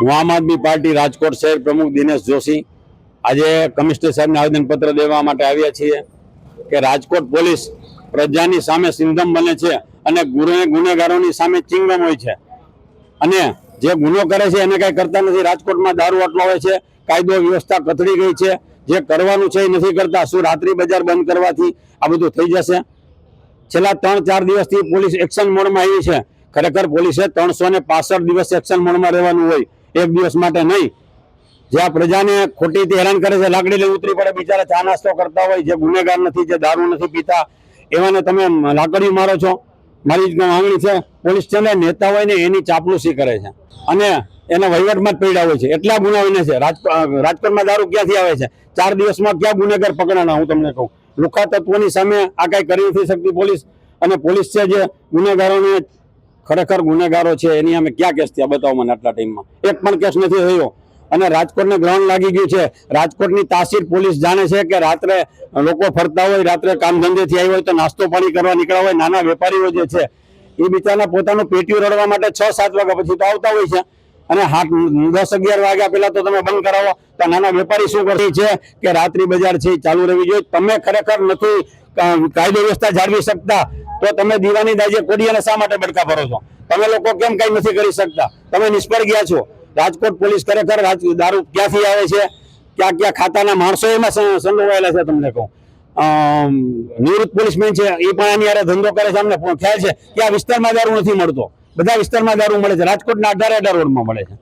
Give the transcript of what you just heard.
હું આમ આદમી પાર્ટી રાજકોટ શહેર પ્રમુખ દિનેશ જોશી. આજે કમિશનર સાહેબને આવેદનપત્ર દેવા માટે આવ્યા છીએ કે રાજકોટ પોલીસ પ્રજાની સામે સિંધમ બને છે અને ગુને ગુનેગારોની સામે ચિંગમ હોય છે. અને જે ગુનો કરે છે એને કંઈ કરતા નથી. રાજકોટમાં દારૂ આટલો હોય છે, કાયદો વ્યવસ્થા કથળી ગઈ છે, જે કરવાનું છે એ નથી કરતા. શું રાત્રિ બજાર બંધ કરવાથી આ બધું થઈ જશે? છેલ્લા ત્રણ ચાર દિવસથી પોલીસ એક્શન મોડમાં આવી છે. ખરેખર પોલીસે ત્રણસો ને પાસઠ દિવસ એક્શન મોડમાં રહેવાનું હોય. એક દિવસ માટે નહીં. આ પ્રજાને ખોટી હેરાન કરે છે, લાકડી લઈ ઉતરી પડે, બિચારા ચા નાસ્તો કરતા હોય, જે ગુનેગાર નથી, જે દારૂ નથી પીતા, એવાને તમે લાકડી મારો છો. મારી માંગણી છે, પોલીસ છે ને, નેતા હોય ને, એની ચાપલુસી કરે છે. અને એના વહીવટમાં જ પીડા હોય છે. એટલા ગુના હોય છે. રાજકોટમાં દારૂ ક્યાંથી આવે છે? ચાર દિવસમાં ક્યાં ગુનેગાર પકડાના, હું તમને કહું. લુખા તત્વોની સામે આ કઈ કરી નથી શકતી પોલીસ. અને પોલીસ છે જે ગુનેગારોને ખરેખર ગુનેગારો છે, એની અમે ક્યાં કેસ થયા બતાવો મને આટલા ટાઈમમાં. એક પણ કેસ નથી થયો. અને રાજકોટને ગ્રાઉન્ડ લાગી ગયું છે. રાજકોટની તાસીર પોલીસ જાણે છે કે રાત્રે લોકો ફરતા હોય, રાત્રે કામ ધંધેથી આવ્યા હોય તો નાસ્તો પાણી કરવા નીકળ્યા હોય, નાના વેપારીઓ જે છે, એ બિચારા પોતાનું પેટીયું રડવા માટે છ, સાત વાગ્યા પછી તો આવતા હોય છે. અને હાથ દસ, અગિયાર વાગ્યા પહેલા તો તમે બંધ કરાવો. તો નાના વેપારી શું કરે છે કે રાત્રિ બજાર છે ચાલુ રહેવી જોઈએ તમે ખરેખર નથી કાયદો વ્યવસ્થા જાળવી શકતા. તો તમે દીવાની દાજે કોડિયાને શા માટે બડકા ભરો છો? તમે લોકો કેમ કઈ નથી કરી શકતા? તમે નિષ્ફળ ગયા છો. રાજકોટ પોલીસ ખરેખર દારૂ ક્યાંથી આવે છે? ક્યાં ક્યાં ખાતાના માણસો એમાં સંડોવાયેલા છે તમને કહું. નિવૃત્ત પોલીસમેન છે, એ પણ આની યારે ધંધો કરે છે, અમને ખ્યાલ છે કે આ વિસ્તારમાં દારૂ નથી મળતો. બધા વિસ્તારમાં દારૂ મળે છે. રાજકોટના અઢારે અઢાર રોડમાં મળે છે.